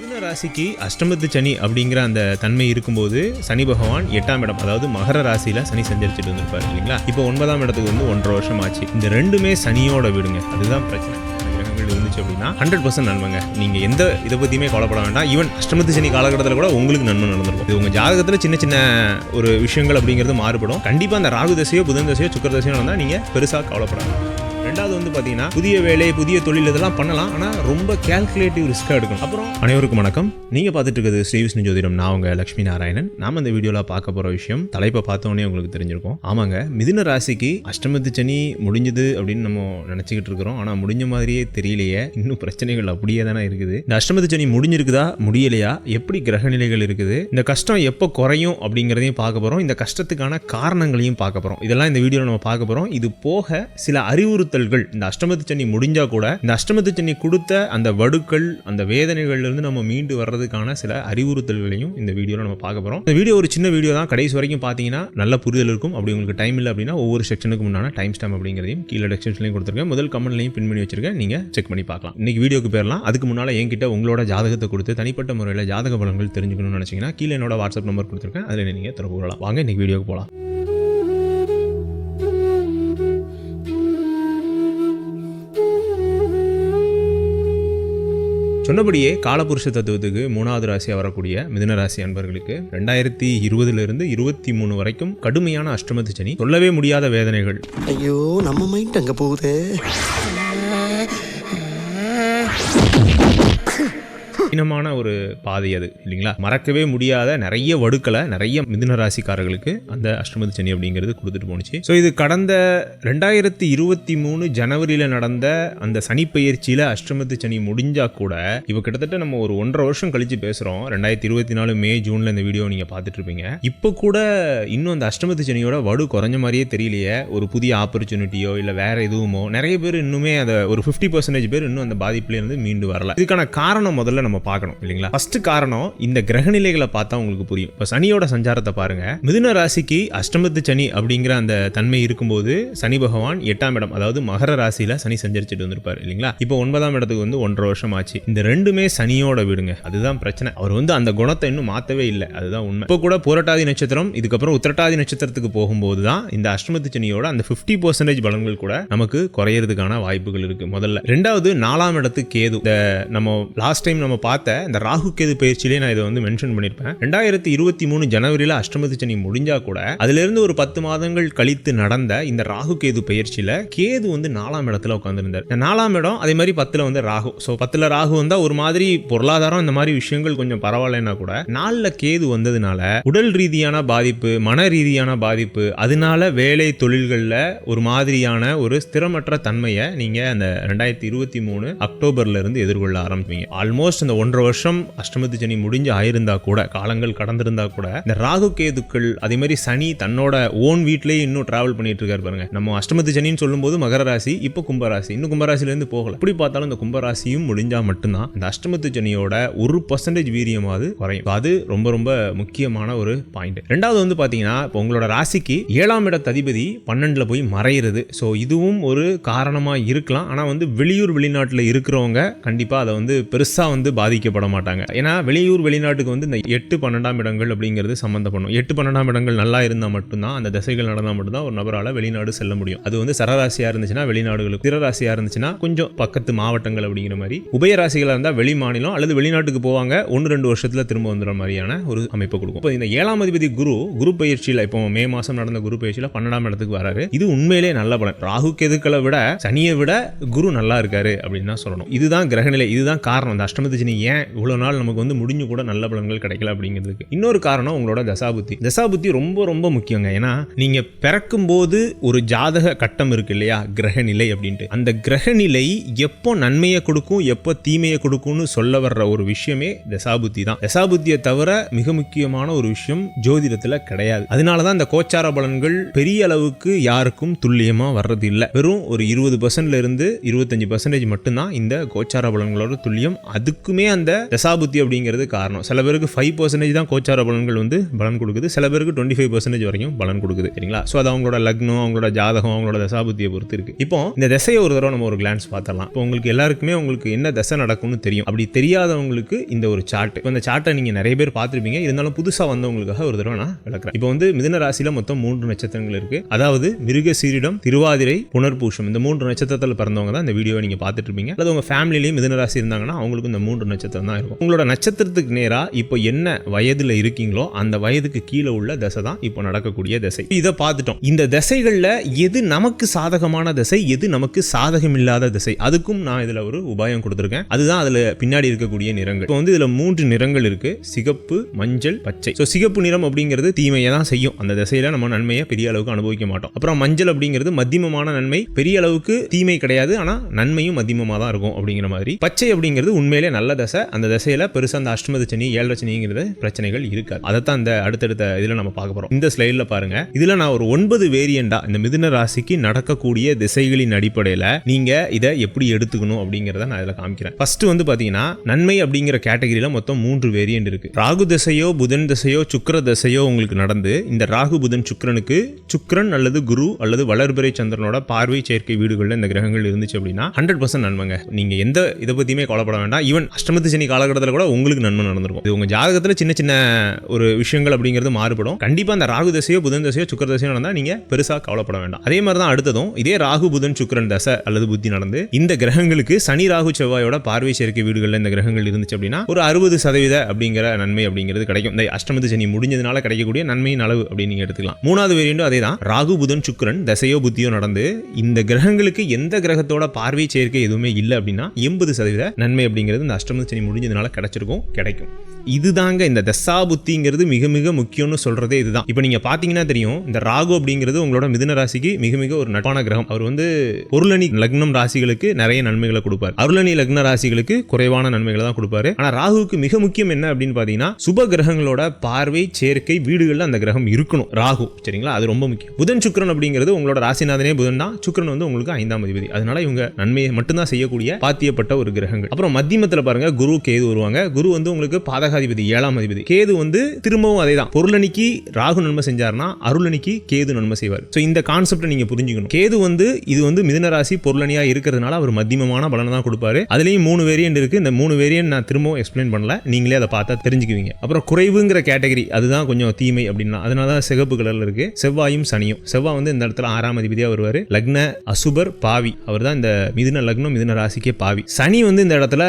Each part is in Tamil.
மிதுன ராசிக்கு அஷ்டமத்து சனி அப்படிங்கிற அந்த தன்மை இருக்கும்போது சனி பகவான் எட்டாம் இடம் அதாவது மகர ராசியில் சனி சஞ்சரிச்சுட்டு வந்திருப்பாரு இல்லைங்களா? இப்போ ஒன்பதாம் இடத்துக்கு வந்து ஒன்றரை வருஷம் ஆச்சு. இந்த ரெண்டுமே சனியோட விடுங்க. அதுதான் பிரச்சனை. கிரகங்கள் இருந்துச்சு அப்படின்னா ஹண்ட்ரட் பர்சன்ட் நன்மைங்க நீங்கள் எந்த இதை பற்றியுமே கவலைப்பட வேண்டாம். ஈவன் அஷ்டமத்து சனி காலகட்டத்தில் கூட உங்களுக்கு நன்மை நடந்திருக்கும். இது உங்க ஜாதகத்துல சின்ன சின்ன ஒரு விஷயங்கள் அப்படிங்கிறது மாறுபடும். கண்டிப்பாக அந்த ராகு தசையோ புதன் தசையோ சுக்கர தசையோ நடந்தா நீங்கள் பெருசாக கவலைப்படாது ரெண்டாவது வந்து பார்த்தீங்கன்னா புதிய வேலை புதிய தொழில் இதெல்லாம் பண்ணலாம். ஆனால் ரொம்ப கேல்குலேட்டிவ் ரிஸ்க்காக எடுக்கணும். அப்புறம் அனைவருக்கும் வணக்கம். நீங்கள் பார்த்துட்டு இருக்கிறது ஸ்ரீ விஷ்ணு ஜோதிடம். நான் உங்கள் லட்சுமி நாராயணன். நாம் இந்த வீடியோவில் பார்க்க போகிற விஷயம் தலைப்பை பார்த்தோன்னே உங்களுக்கு தெரிஞ்சிருக்கும். ஆமாங்க மிதின ராசிக்கு அஷ்டமத்து சனி முடிஞ்சது அப்படின்னு நம்ம நினச்சிக்கிட்டு இருக்கிறோம். ஆனால் முடிஞ்ச மாதிரியே தெரியலையே. இன்னும் பிரச்சனைகள் அப்படியே தானே இருக்குது. இந்த அஷ்டமத்து சனி முடிஞ்சிருக்குதா முடியலையா? எப்படி கிரக நிலைகள் இருக்குது? இந்த கஷ்டம் எப்போ குறையும் அப்படிங்கிறதையும் பார்க்க போகிறோம் இந்த கஷ்டத்துக்கான காரணங்களையும் பார்க்க போகிறோம் இதெல்லாம் இந்த வீடியோவில் நம்ம பார்க்க போகிறோம் இது போக சில அறிவுறுத்த அறிவுறுத்தல்கள் இந்த அஷ்டமத்து சனி முடிஞ்சா கூட இந்த அஷ்டமத்து சனி கொடுத்த அந்த வடுக்கள் அந்த வேதனைகள்ல இருந்து நம்ம மீண்டு வர்றதுக்கான சில அறிவுறுத்தல்களையும் இந்த வீடியோவில் நம்ம பார்க்க போகிறோம் இந்த வீடியோ ஒரு சின்ன வீடியோ தான். கடைசி வரைக்கும் பார்த்தீங்கன்னா நல்ல புரிதல் இருக்கும். அப்படி உங்களுக்கு டைம் இல்லை அப்படின்னா ஒவ்வொரு செக்ஷனுக்கு முன்னாடி டைம் ஸ்டாம் அப்படிங்கிறதையும் கீழே டெஸ்கிரிப்ஷன்லையும் கொடுத்துருக்கேன். முதல் கமெண்ட்லையும் பின் பண்ணி வச்சிருக்கேன். நீங்கள் செக் பண்ணி பார்க்கலாம். இன்னைக்கு வீடியோக்கு பேரலாம். அதுக்கு முன்னால் என்கிட்ட உங்களோட ஜாதகத்தை கொடுத்து தனிப்பட்ட முறையில் ஜாதக பலன்கள் தெரிஞ்சுக்கணும்னு நினச்சிங்கன்னா கீழே என்னோட வாட்ஸ்அப் நம்பர் கொடுத்துருக்கேன். அதில் நீங்கள் தொடர்பு கொள்ளலாம். வாங்க இன்னைக்கு வீடியோக்கு போகலாம் சொன்னபடியே காலபுருஷ தத்துவத்துக்கு மூணாவது ராசியாக வரக்கூடிய மிதன ராசி அன்பர்களுக்கு ரெண்டாயிரத்தி இருபதுல இருந்து இருபத்தி மூணு வரைக்கும் கடுமையான அஷ்டமத்து சனி சொல்லவே முடியாத வேதனைகள். ஐயோ நம்ம மைண்ட் அங்க போகுதே? கடினமான ஒரு பாதை அது இல்லைங்களா? மறக்கவே முடியாத நிறைய வடுக்களை நிறைய மிதுன ராசிக்காரர்களுக்கு அந்த அஷ்டமதி சனி அப்படிங்கிறது கொடுத்துட்டு போணுச்சு. ஸோ இது கடந்த ரெண்டாயிரத்தி இருபத்தி மூணு ஜனவரியில் நடந்த அந்த சனி பயிற்சியில் அஷ்டமத்து சனி முடிஞ்சா கூட இப்போ கிட்டத்தட்ட நம்ம ஒரு ஒன்றரை வருஷம் கழிச்சு பேசுகிறோம் ரெண்டாயிரத்தி இருபத்தி நாலு மே ஜூனில் இந்த வீடியோ நீங்கள் பார்த்துட்டு இருப்பீங்க இப்போ கூட இன்னும் அந்த அஷ்டமத்து சனியோட வடு குறைஞ்ச மாதிரியே தெரியலையே. ஒரு புதிய ஆப்பர்ச்சுனிட்டியோ இல்லை வேற எதுவுமோ நிறைய பேர் இன்னுமே அதை ஒரு ஃபிஃப்டி பர்சன்டேஜ் பேர் இன்னும் அந்த பாதிப்புலேருந்து மீண்டு வரல. இதுக்கான காரணம் முதல்ல நம்ம பார்க்கணும் இல்லைங்களா? ஃபர்ஸ்ட் காரணம் இந்த கிரகநிலைகளை பார்த்தா உங்களுக்கு புரியும். இப்போ சனியோட சஞ்சாரத்தை பாருங்க. மிதுன ராசிக்கு அஷ்டமத்து சனி அப்படிங்கிற அந்த தன்மை இருக்கும்போது சனி பகவான் எட்டாம் இடம் அதாவது மகர ராசியில சனி சஞ்சரிச்சுட்டு வந்திருப்பார் இல்லைங்களா? இப்போ ஒன்பதாம் இடத்துக்கு வந்து ஒன்றரை வருஷம் ஆச்சு. இந்த ரெண்டுமே சனியோட விடுங்க. அதுதான் பிரச்சனை. அவர் வந்து அந்த குணத்தை இன்னும் மாத்தவே இல்லை. அதுதான் உண்மை. இப்போ கூட புரட்டாதி நட்சத்திரம் இதுக்கப்புறம் உத்திரட்டாதி நட்சத்திரத்துக்கு போகும்போது தான் இந்த அஷ்டமத்து சனியோட அந்த 50% பர்சன்டேஜ் பலன்கள் கூட நமக்கு குறையறதுக்கான வாய்ப்புகள் இருக்கு முதல்ல. ரெண்டாவது நாலாம் இடத்து கேது. நம்ம லாஸ்ட் டைம் நம்ம பார்த்த இந்த ராகு கேது பயிற்சியிலே நான் இதை வந்து மென்ஷன் பண்ணியிருப்பேன். ரெண்டாயிரத்தி இருபத்தி மூணு ஜனவரியில் அஷ்டமதி சனி முடிஞ்சா கூட அதுல இருந்து ஒரு பத்து மாதங்கள் கழித்து நடந்த இந்த ராகு கேது பயிற்சியில் கேது வந்து நாலாம் இடத்துல உட்காந்துருந்தார் நாலாம் இடம் அதே மாதிரி பத்துல வந்து ராகு. ஸோ பத்துல ராகு வந்தால் ஒரு மாதிரி பொருளாதாரம் இந்த மாதிரி விஷயங்கள் கொஞ்சம் பரவாயில்லைன்னா கூட நாலில் கேது வந்ததுனால உடல் ரீதியான பாதிப்பு மன ரீதியான பாதிப்பு அதனால வேலை தொழில்களில் ஒரு மாதிரியான ஒரு ஸ்திரமற்ற தன்மையை நீங்க அந்த ரெண்டாயிரத்தி இருபத்தி மூணு அக்டோபர்ல இருந்து எதிர்கொள்ள ஆரம்பிப்பீங்க. ஆல்மோஸ்ட் இந்த ஒன்றரை வருஷம் அஷ்டமத்து சனி முடிஞ்சு ஆயிருந்தா கூட காலங்கள் கடந்திருந்தா கூட இந்த ராகு கேதுக்கள் அதே மாதிரி சனி தன்னோட ஓன் வீட்லயே இன்னும் டிராவல் பண்ணிட்டு இருக்காரு பாருங்க. நம்ம அஷ்டமத்து சனின்னு சொல்லும்போது மகர ராசி இப்போ கும்பராசி. இன்னும் கும்பராசில இருந்து போகல. இப்படி பார்த்தாலும் இந்த கும்பராசியும் முடிஞ்சா மட்டும்தான். இந்த அஷ்டமத்து சனியோட ஒரு பர்சன்டேஜ் வீரியமாவது குறையும். அது ரொம்ப ரொம்ப முக்கியமான ஒரு பாயிண்ட் ரெண்டாவது வந்து பாத்தீங்கன்னா இப்போ உங்களோட ராசிக்கு ஏழாம் இடத்த அதிபதி பன்னெண்டுல போய் மறையிறது. ஸோ இதுவும் ஒரு காரணமா இருக்கலாம். ஆனா வந்து வெளியூர் வெளிநாட்டுல இருக்கிறவங்க கண்டிப்பா அதை வந்து பெருசா வந்து பாதிக்கப்பட மாட்டாங்க ஏன்னா வெளியூர் வெளிநாட்டுக்கு வந்து இந்த எட்டு பன்னெண்டாம் இடங்கள் அப்படிங்கிறது சம்மந்தப்படும் எட்டு பன்னெண்டாம் இடங்கள் நல்லா இருந்தால் மட்டும்தான் அந்த திசைகள் நடந்தால் மட்டும்தான் ஒரு நபரால் வெளிநாடு செல்ல முடியும். அது வந்து சரராசியாக இருந்துச்சுன்னா வெளிநாடுகளுக்கு திரராசியாக இருந்துச்சுன்னா கொஞ்சம் பக்கத்து மாவட்டங்கள் அப்படிங்கிற மாதிரி. உபயராசிகளாக இருந்தால் வெளி மாநிலம் அல்லது வெளிநாட்டுக்கு போவாங்க ஒன்று ரெண்டு வருஷத்தில் திரும்ப வந்துடுற மாதிரியான ஒரு அமைப்பு கொடுக்கும். இப்போ இந்த ஏழாம் அதிபதி குரு குரு பயிற்சியில் இப்போ மே மாதம் நடந்த குரு பயிற்சியில் பன்னெண்டாம் இடத்துக்கு வராரு. இது உண்மையிலே நல்ல பலன். ராகு கேதுக்களை விட சனியை விட குரு நல்லா இருக்காரு அப்படின்னு தான் சொல்லணும். இதுதான் கிரகநிலை இதுதான் காரணம். இந்த அஷ்டமத்து சனி ஏன் இவ்வளோ நாள் நமக்கு வந்து முடிஞ்சு கூட நல்ல பலன்கள் கிடைக்கல அப்படிங்கிறதுக்கு? இன்னொரு காரணம் உங்களோட தசாபுத்தி. தசாபுத்தி ரொம்ப ரொம்ப முக்கியங்க. ஏன்னா நீங்கள் பிறக்கும் போது ஒரு ஜாதக கட்டம் இருக்கு இல்லையா? கிரகநிலை அப்படின்ட்டு. அந்த கிரகநிலை எப்போ நன்மையை கொடுக்கும் எப்போ தீமையை கொடுக்கும்னு சொல்ல வர்ற ஒரு விஷயமே தசாபுத்தி தான். தசாபுத்தியை தவிர மிக முக்கியமான ஒரு விஷயம் ஜோதிடத்தில் கிடையாது. அதனால தான் இந்த கோச்சார பலன்கள் பெரிய அளவுக்கு யாருக்கும் துல்லியமாக வர்றது இல்லை. வெறும் ஒரு இருபது பர்சன்ட்ல இருந்து இருபத்தஞ்சு பர்சன்டேஜ் மட்டும்தான் இந்த கோச்சார பலன்களோட துல்லியம். அதுக்குமே அந்த தசாபுத்தி அப்படிங்கிறது காரணம். சில பேருக்கு ஃபைவ் பர்சன்டேஜ் தான் கோச்சார பலன்கள் வந்து பலன் கொடுக்குது. சில பேருக்கு டுவெண்ட்டி ஃபைவ் பர்சன்டேஜ் வரைக்கும் பலன் கொடுக்குது. சரிங்களா? ஸோ அது அவங்களோட லக்னம் அவங்களோட ஜாதகம் அவங்களோட தசாபுத்தியை பொறுத்து இருக்கு. இப்போ இந்த திசையை ஒரு தடவை நம்ம ஒரு கிளான்ஸ் பார்த்தலாம் இப்போ உங்களுக்கு எல்லாருக்குமே உங்களுக்கு என்ன தசை நடக்கும்னு தெரியும். அப்படி தெரியாதவங்களுக்கு இந்த ஒரு சார்ட் இப்போ இந்த சார்ட்டை நீங்கள் நிறைய பேர் பார்த்துருப்பீங்க. இருந்தாலும் புதுசாக வந்தவங்களுக்காக ஒரு தடவை நான் விளக்குறேன். இப்போ வந்து மிதன ராசியில் மொத்தம் மூன்று நட்சத்திரங்கள் இருக்கு. அதாவது மிருக சீரிடம் திருவாதிரை புனர்பூஷம். இந்த மூன்று நட்சத்திரத்தில் பிறந்தவங்க தான் இந்த வீடியோ நீங்கள் பார்த்துட்டு இருப்பீங்க. அல்லது உங்கள் ஃபேமிலிலேயும் மிதன ராசி இருந்தாங்கன்னா அவங்களுக்கு இந்த மூன்று நட்சத்திரம் தான் இருக்கும். உங்களோட நட்சத்திரத்துக்கு நேராக இப்போ என்ன வயதில் இருக்கீங்களோ அந்த வயதுக்கு கீழே உள்ள தசை தான் இப்போ நடக்கக்கூடிய திசை. இதை பார்த்துட்டோம். இந்த திசைகளில் எது நமக்கு சாதகமான திசை எது நமக்கு சாதகம் இல்லாத திசை? அதுக்கும் நான் இதில் ஒரு உபாயம் கொடுத்துருக்கேன். அதுதான் அதில் பின்னாடி இருக்கக்கூடிய நிறங்கள். இப்போ வந்து இதில் மூன்று நிறங்கள் இருக்கு. சிகப்பு மஞ்சள் பச்சை. ஸோ சிகப்பு நிறம் அப்படிங்கிறது தீமையை தான் செய்யும். அந்த திசையில நம்ம நன்மையை பெரிய அளவுக்கு அனுபவிக்க மாட்டோம். அப்புறம் மஞ்சள் அப்படிங்கிறது மத்தியமமான நன்மை. பெரிய அளவுக்கு தீமை கிடையாது. ஆனால் நன்மையும் மத்தியமமாக தான் இருக்கும் அப்படிங்கிற மாதிரி. பச்சை அப்படிங்கிறது உண்மையிலே நல்ல தசை அந்த திசையில பெருசாக அந்த அஷ்டம சனி ஏழரை சனிங்கிறது பிரச்சனைகள் இருக்காது. அதைத்தான் இந்த அடுத்தடுத்த இதில் நம்ம பார்க்க போகிறோம் இந்த ஸ்லைடில் பாருங்க. இதில் நான் ஒரு ஒன்பது வேரியண்டா இந்த மிதுன ராசிக்கு நடக்கக்கூடிய திசைகளின் அடிப்படையில் நீங்க இதை எப்படி எடுத்துக்கணும் அப்படிங்கிறத நான் இதில் காமிக்கிறேன். ஃபர்ஸ்ட் வந்து பார்த்தீங்கன்னா நன்மை அப்படிங்கிற கேட்டகரியில் மொத்தம் மூன்று வேரியண்ட் இருக்கு. ராகு திசையோ புதன் திசையோ சுக்கர திசையோ உங்களுக்கு நடந்து இந்த ராகு புதன் சுக்கரனுக்கு சுக்கரன் அல்லது குரு அல்லது வளர்பிறை சந்திரனோட பார்வை சேர்க்கை வீடுகளில் இந்த கிரகங்கள் இருந்துச்சு அப்படின்னா ஹண்ட்ரட் பர்சன்ட் நன்மைங்க. நீங்க எந்த இதை பத்தியுமே கவலைப்பட வேண்டாம். ஈவன் அஷ்டமத்து சனி காலகட்டத்தில் கூட உங்களுக்கு நன்மை நடந்திருக்கும். இது உங்க ஜாதகத்தில் சின்ன சின்ன ஒரு விஷயங்கள் அப்படிங்கிறது மாறுபடும். கண்டிப்பாக அந்த ராகு தசையோ புதன் தசையோ சுக்கர தசையோ நடந்தா நீங்க பெருசாக கவலைப்பட வேண்டாம். அதே மாதிரி தான் அடுத்ததும் இதே ராகு புதன் சுக்கரன் தசை அல்லது புத்தி நடந்து இந்த கிரகங்களுக்கு சனி ராகு செவ்வாயோட பார்வை சேர்க்கை வீடுகளில் இந்த கிரகங்கள் இருந்துச்சு அப்படின்னா ஒரு அறுபது சதவீத அப்படிங்கிற நன்மை அப்படிங்கிறது கிடைக்கும். இந்த அஷ்டமத்து சனி முடிஞ்சதுனால கிடைக்கக்கூடிய நன்மையின் அளவு அப்படின்னு நீங்க எடுத்துக்கலாம். மூணாவது வேரியண்டும் அதே தான் ராகு புதன் சுக்கரன் தசையோ புத்தியோ நடந்து இந்த கிரகங்களுக்கு எந்த கிரகத்தோட பார்வை சேர்க்கை எதுவுமே இல்லை அப்படின்னா எண்பது சதவீத நன்மை அப்படிங்கிறது இந்த அஷ்டமத்து சனி முடிஞ்சதுனால கிடைச்சிருக்கும் கிடைக்கும். இதுதாங்க இந்த தசா புத்திங்கிறது மிக மிக முக்கியம்னு சொல்றதே இதுதான். இப்போ நீங்க பாத்தீங்கன்னா தெரியும் இந்த ராகு அப்படிங்கிறது உங்களோட மிதுன ராசிக்கு மிக மிக ஒரு நட்பான கிரகம். அவர் வந்து பொருளணி லக்னம் ராசிகளுக்கு நிறைய நன்மைகளை கொடுப்பார். அருளணி லக்ன ராசிகளுக்கு குறைவான நன்மைகளை தான் கொடுப்பாரு. ஆனா ராகுவுக்கு மிக முக்கியம் என்ன அப்படின்னு பாத்தீங்கன்னா சுப கிரகங்களோட பார்வை சேர்க்கை வீடுகளில் அந்த கிரகம் இருக்கணும். ராகு சரிங்களா? அது ரொம்ப முக்கியம். புதன் சுக்கிரன் அப்படிங்கிறது உங்களோட ராசிநாதனே புதன் தான். சுக்கிரன் வந்து உங்களுக்கு ஐந்தாம் அதிபதி. அதனால இவங்க நன்மையை மட்டும்தான் செய்யக்கூடிய பாத்தியப்பட்ட ஒரு கிரகங்கள். அப்புறம் மத்தியமத்தில் பாருங்க குரு கேது வருவாங்க. குரு வந்து உங்களுக்கு பாதகாதிபதி ஏழாம் அதிபதி. கேது வந்து திரும்பவும் அதே தான் பொருளணிக்கு ராகு நன்மை செஞ்சார்னா அருளணிக்கு கேது நன்மை செய்வார். ஸோ இந்த கான்செப்டை நீங்க புரிஞ்சுக்கணும். கேது வந்து இது வந்து மிதுன ராசி பொருளணியா இருக்கிறதுனால அவர் மத்தியமமான பலனை தான் கொடுப்பாரு. அதுலேயும் மூணு வேரியன்ட் இருக்கு. இந்த மூணு வேரியன்ட் நான் திரும்பவும் எக்ஸ்பிளைன் பண்ணல. நீங்களே அதை பார்த்தா தெரிஞ்சுக்குவீங்க. அப்புறம் குறைவுங்கிற கேட்டகரி அதுதான் கொஞ்சம் தீமை அப்படின்னா அதனால தான் சிகப்பு கலர்ல இருக்கு. செவ்வாயும் சனியும். செவ்வாய் வந்து இந்த இடத்துல ஆறாம் அதிபதியா வருவார். லக்ன அசுபர் பாவி. அவர் தான் இந்த மிதுன லக்னம் மிதுன ராசிக்கே பாவி. சனி வந்து இந்த இடத்துல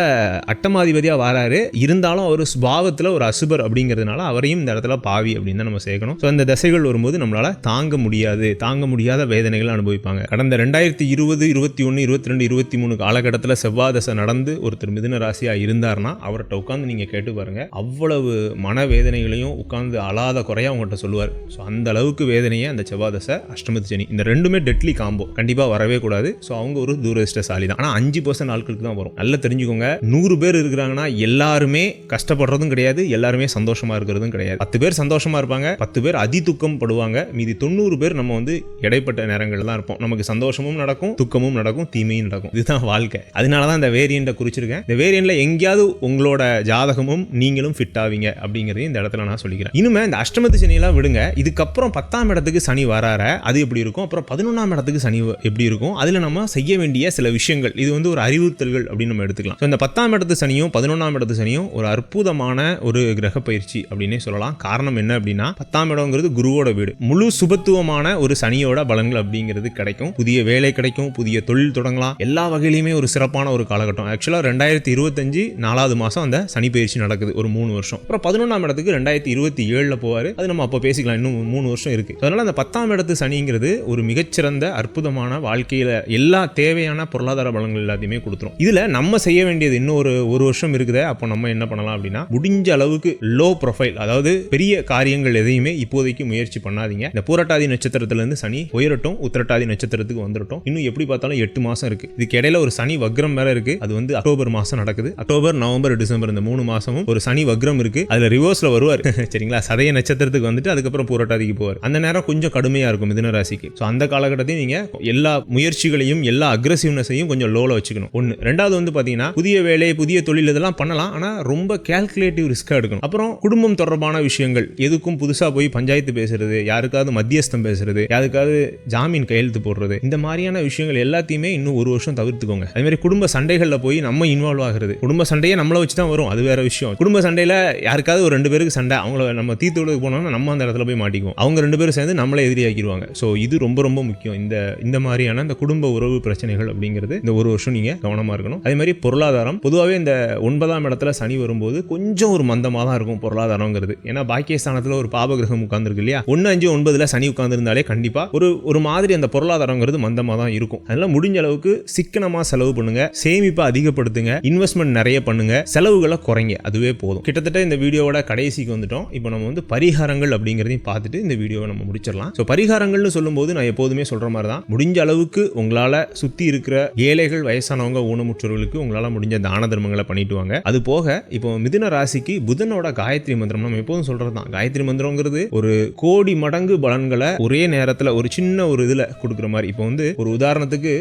அட்டம் அட்டமாதிபதியா வராரு. இருந்தாலும் அவர் சுபாவத்தில் ஒரு அசுபர் அப்படிங்கிறதுனால அவரையும் இந்த இடத்துல பாவி அப்படின்னு தான் நம்ம சேர்க்கணும். ஸோ அந்த தசைகள் வரும்போது நம்மளால தாங்க முடியாது. தாங்க முடியாத வேதனைகளை அனுபவிப்பாங்க. கடந்த ரெண்டாயிரத்தி இருபது இருபத்தி ஒன்று இருபத்தி ரெண்டு இருபத்தி மூணு காலகட்டத்தில் செவ்வாய் தசை நடந்து ஒருத்தர் மிதுன ராசியாக இருந்தார்னா அவர்கிட்ட உட்காந்து நீங்கள் கேட்டு பாருங்கள் அவ்வளவு மனவேதனைகளையும் உட்காந்து அழாத குறையாக அவங்கள்ட்ட சொல்லுவார். ஸோ அந்த அளவுக்கு வேதனையை அந்த செவ்வாய் தசை அஷ்டமத்து சனி இந்த ரெண்டுமே டெட்லி காம்போ கண்டிப்பாக வரவே கூடாது. ஸோ அவங்க ஒரு தூரதிஷ்டசாலி தான் ஆனால் அஞ்சு பர்சன்ட் ஆட்களுக்கு தான் வரும். நல்லா தெரிஞ்சுக்கோங்க. நூறு பேர் இருக்கிறாங்கன்னா எல்லாருமே கஷ்டப்படுறதும் கிடையாது எல்லாருமே சந்தோஷமா இருக்கிறதும் கிடையாது. பத்து பேர் சந்தோஷமா இருப்பாங்க பத்து பேர் அதி துக்கம் படுவாங்க. மீதி தொண்ணூறு பேர் நம்ம வந்து இடைப்பட்ட நேரங்கள் தான் இருப்போம். நமக்கு சந்தோஷமும் நடக்கும் துக்கமும் நடக்கும் தீமையும் நடக்கும். இதுதான் வாழ்க்கை. அதனால தான் இந்த வேரியண்ட்டை குறிச்சிருக்கேன். இந்த வேரியண்ட்ல எங்கேயாவது உங்களோட ஜாதகமும் நீங்களும் ஃபிட் ஆவீங்க அப்படிங்கிறதையும் இந்த இடத்துல நான் சொல்லிக்கிறேன். இனிமே இந்த அஷ்டமத்து சனியெல்லாம் விடுங்க. இதுக்கப்புறம் பத்தாம் இடத்துக்கு சனி வராற அது எப்படி இருக்கும்? அப்புறம் பதினொன்றாம் இடத்துக்கு சனி எப்படி இருக்கும்? அதில் நம்ம செய்ய வேண்டிய சில விஷயங்கள். இது வந்து ஒரு அறிவுறுத்தல்கள் அப்படின்னு நம்ம எடுத்துக்கலாம். ஸோ இந்த பத்தாம் இடத்து சனியும் பதினொன்றாம் இடத்து சனியும் ஒரு அற்புதமான ஒரு கிரக பயிற்சி அப்படின்னே சொல்லலாம். காரணம் என்ன அப்படின்னா பத்தாம் இடங்கிறது குருவோட வீடு. முழு சுபத்துவமான ஒரு சனியோட பலன்கள் அப்படிங்கிறது கிடைக்கும். புதிய வேலை கிடைக்கும் புதிய தொழில் தொடங்கலாம். எல்லா வகையிலுமே ஒரு சிறப்பான ஒரு காலகட்டம். ஆக்சுவலாக ரெண்டாயிரத்தி இருபத்தஞ்சு நாலாவது மாதம் அந்த சனி பயிற்சி நடக்குது ஒரு மூணு வருஷம். அப்புறம் பதினொன்றாம் இடத்துக்கு ரெண்டாயிரத்தி இருபத்தி ஏழில் போவார். அது நம்ம அப்போ பேசிக்கலாம் இன்னும் மூணு வருஷம் இருக்கு. அதனால அந்த பத்தாம் இடத்து சனிங்கிறது ஒரு மிகச்சிறந்த அற்புதமான வாழ்க்கையில் எல்லா தேவையான பொருளாதார பலங்கள் எல்லாத்தையுமே கொடுத்துரும். இதில் நம்ம செய்ய வேண்டியது இன்னும் ஒரு ஒரு வருஷம் இருக்குதே அப்போ நம்ம என்ன பண்ணலாம் அப்படின்னா முடிஞ்ச அளவுக்கு லோ ப்ரொஃபைல் அதாவது பெரிய காரியங்கள் எதையுமே இப்போதைக்கு முயற்சி பண்ணாதீங்க. இந்த பூரட்டாதி நட்சத்திரத்திலிருந்து சனி உயரட்டும் உத்திரட்டாதி நட்சத்திரத்துக்கு வந்துடட்டும் இன்னும் எப்படி பார்த்தாலும் எட்டு மாசம் இருக்கு. இதுக்கு இடையில ஒரு சனி வக்ரம் வேற இருக்கு. அது வந்து அக்டோபர் மாசம் நடக்குது. அக்டோபர் நவம்பர் டிசம்பர் இந்த மூணு மாசமும் ஒரு சனி வக்ரம் இருக்கு. அதுல ரிவர்ஸ்ல வருவார். சரிங்களா? சதய நட்சத்திரத்துக்கு வந்துட்டு அதுக்கப்புறம் பூரட்டாதிக்கு போவார். அந்த நேரம் கொஞ்சம் கடுமையா இருக்கும் மிதுன ராசிக்கு. ஸோ அந்த காலகட்டத்தையும் நீங்க எல்லா முயற்சிகளையும் எல்லா அக்ரஸிவ்னஸையும் கொஞ்சம் லோல வச்சுக்கணும். ஒன்று ரெண்டாவது வந்து பாத்தீங்கன்னா புதிய வேலை புதிய தொழில் இதெல்லாம் பண்ணலாம் ஆனால் ரொம்ப கேல்குலேட்டிவ் ரிஸ்க்காக எடுக்கணும். அப்புறம் குடும்பம் தொடர்பான விஷயங்கள். எதுக்கும் புதுசாக போய் பஞ்சாயத்து பேசுறது யாருக்காவது மத்தியஸ்தம் பேசுறது யாருக்காவது ஜாமீன் கையெழுத்து போடுறது இந்த மாதிரியான விஷயங்கள் எல்லாத்தையுமே இன்னும் ஒரு வருஷம் தவிர்த்துக்கோங்க. அதே மாதிரி குடும்ப சண்டைகளில் போய் நம்ம இன்வால்வ் ஆகிறது. குடும்ப சண்டையே நம்மளை வச்சு தான் வரும் அது வேற விஷயம். குடும்ப சண்டையில் யாருக்காவது ஒரு ரெண்டு பேருக்கு சண்டை அவங்கள நம்ம தீர்த்து விடுக்கு போனோம்னா நம்ம அந்த இடத்துல போய் மாட்டிக்குவோம். அவங்க ரெண்டு பேரும் சேர்ந்து நம்மளை எதிரியாக்கிடுவாங்க. ஸோ இது ரொம்ப ரொம்ப முக்கியம். இந்த இந்த மாதிரியான இந்த குடும்ப உறவு பிரச்சனைகள் அப்படிங்கிறது இந்த ஒரு வருஷம் நீங்கள் கவனமாக இருக்கணும். அதே மாதிரி பொருளாதாரம் பொதுவாகவே இந்த ஒன்பதாம் இடத்துல சனி வரும்போது கொஞ்சம் ஒரு மந்தமாக தான் இருக்கும் பொருளாதாரங்கிறது ஏன்னா பாக்கியஸ்தானத்தில் ஒரு பாபகிரகம் உட்காந்துருக்கு இல்லையா? ஒன்று அஞ்சு ஒன்பதில் சனி உட்காந்துருந்தாலே கண்டிப்பாக ஒரு ஒரு மாதிரி அந்த பொருளாதாரங்கிறது மந்தமாக தான் இருக்கும். அதனால் முடிஞ்ச அளவுக்கு சிக்கனமாக செலவு பண்ணுங்க சேமிப்பை அதிகப்படுத்துங்க இன்வெஸ்ட்மெண்ட் நிறைய பண்ணுங்க செலவுகளை குறைங்க அதுவே போதும். கிட்டத்தட்ட இந்த வீடியோவோட கடைசிக்கு வந்துட்டோம். இப்போ நம்ம வந்து பரிகாரங்கள் அப்படிங்கிறதையும் பார்த்துட்டு இந்த வீடியோவை நம்ம முடிச்சிடலாம். ஸோ பரிகாரங்கள்னு சொல்லும்போது நான் எப்போதுமே சொல்கிற மாதிரி தான் முடிஞ்ச அளவுக்கு உங்களால் சுற்றி இருக்கிற ஏழைகள் வயசானவங்க ஊனமுற்றவர்களுக்கு உங்களால் முடிஞ்ச தான தர்மங்களை பண்ணிட்டு வாங்க. அது போக இப்போ மிதுன ராசிக்கு புதனோட காயத்ரி மந்திரம் நம்ம எப்போதும் சொல்றது தான் காயத்ரி மந்திரம்ங்கிறது ஒரு கோடி மடங்கு பலன்களை ஒரே நேரத்தில் ஒரு சின்ன ஒரு இதில் கொடுக்குற மாதிரி. இப்போ வந்து ஒரு உதாரணத்துக்கு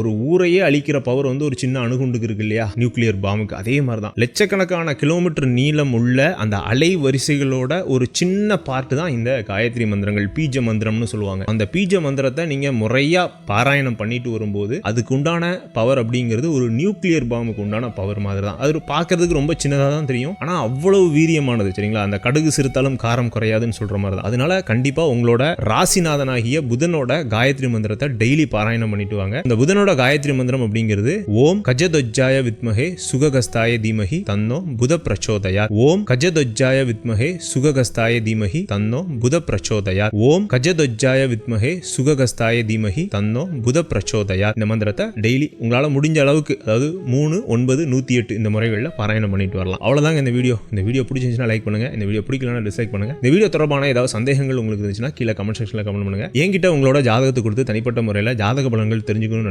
ஒரு ஊரையே அழிக்கிற பவர் வந்து ஒரு சின்ன அணுகுண்டுக்கு இருக்கு இல்லையா? நியூக்ளியர் பாம்புக்கு அதே மாதிரி தான் லட்சக்கணக்கான கிலோமீட்டர் நீளம் உள்ள அந்த அலை வரிசைகளோட ஒரு சின்ன பார்ட்டு தான் இந்த காயத்ரி மந்திரங்கள் பீஜ மந்திரம்னு சொல்லுவாங்க. அந்த பீஜ மந்திரத்தை நீங்க முறையா பாராயணம் பண்ணிட்டு வரும்போது அதுக்கு உண்டான பவர் அப்படிங்கிறது ஒரு நியூக்ளியர் பாம்புக்கு உண்டான பவர் மாதிரி தான் அது பார்க்கறதுக்கு ரொம்ப சின்னதாக தான் தெரியும். ஆனால் அவ்வளவு வீரியமானது சரிங்களா? அந்த கடுகு சிறுத்தாலும் காரம் குறையாதுன்னு சொல்ற மாதிரி தான் அதனால கண்டிப்பா உங்களோட ராசிநாதனாகிய புதனோட காயத்ரி மந்திரத்தை டெய்லி பாராயணம் பண்ணிட்டு வாங்க. இந்த புதனோட காயத்ரி மந்திரம் அப்படிங்கிறது ஓம் கஜதொஜ்ஜாய வித்மஹே சுககஸ்தாய தீமஹி தன்னோ புத பிரச்சோதயா ஓம் கஜதொஜ்ஜாய வித்மஹே சுககஸ்தாய தீமஹி தன்னோ புத பிரச்சோதயா ஓம் கஜதொஜ்ஜாய வித்மஹே சுககஸ்தாய தீமஹி தன்னோ புத பிரச்சோதயா இந்த மந்திரத்தை டெய்லி உங்களால முடிஞ்ச அளவுக்கு அதாவது மூணு ஒன்பது நூத்தி எட்டு இந்த முறைகளில் பாராயணம் பண்ணிட்டு வரலாம். அவ்வளவுதாங்க இந்த வீடியோ. இந்த வீடியோ பிடிச்சிருந்துச்சுன்னா லைக் பண்ணுங்க. இந்த வீடியோ பிடிக்கலன்னா டிஸ்லைக் பண்ணுங்க. இந்த வீடியோ தொடர்பான ஏதாவது சந்தேகங்கள் உங்களுக்கு இருந்துச்சுன்னா கீழே கமெண்ட் செக்ஷனில் கமெண்ட் பண்ணுங்க. என்கிட்ட உங்களோட ஜாதகத்தை கொடுத்து தனிப்பட்ட முறையில் ஜாதக பலன்கள் தெரிஞ்சுக்கணும்னு